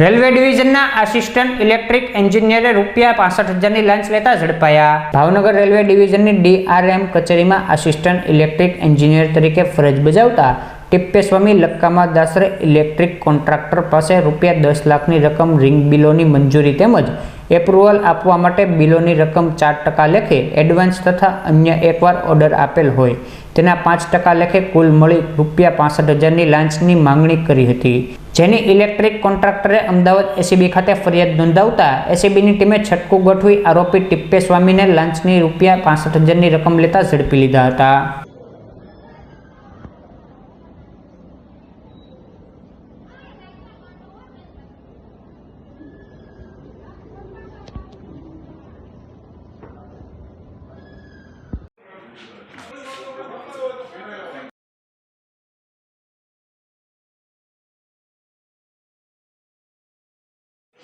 Railway ડિવિઝનના assistant electric એન્જિનિયરે રૂપિયા પાસઠ હજારની લાંચ લેતા ઝડપાયા. ભાવનગર રેલવે ડિવિઝનની ડીઆરએમ કચેરીમાં આસિસ્ટન્ટ ઇલેક્ટ્રિક એન્જિનિયર તરીકે ફરજ બજાવતા ટિપ્પેસ્વામી લક્કામા દાસરે ઇલેક્ટ્રિક કોન્ટ્રાક્ટર પાસે રૂપિયા દસ લાખની રકમ રિંગ બિલોની મંજૂરી તેમજ એપ્રુવલ આપવા માટે બિલોની રકમ ચાર ટકા લેખે એડવાન્સ તથા અન્ય એકવાર ઓર્ડર આપેલ હોય. તેના પાંચ ટકા લેખે કુલ મળી રૂપિયા પાસઠ હજારની લાંચની માંગણી કરી હતી. જેની ઇલેક્ટ્રિક કોન્ટ્રાક્ટરે અમદાવાદ એસીબી ખાતે ફરિયાદ નોંધાવતા એસીબીની ટીમે છટકું ગોઠવી આરોપી ટિપ્પેસ્વામીને લાંચની રૂપિયા પાસઠ હજારની રકમ લેતા ઝડપી લીધા હતા.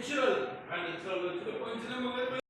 ఇన్సూరెన్స్ అండ్ ఇన్సూరెన్స్ వచ్చిన కొంచెం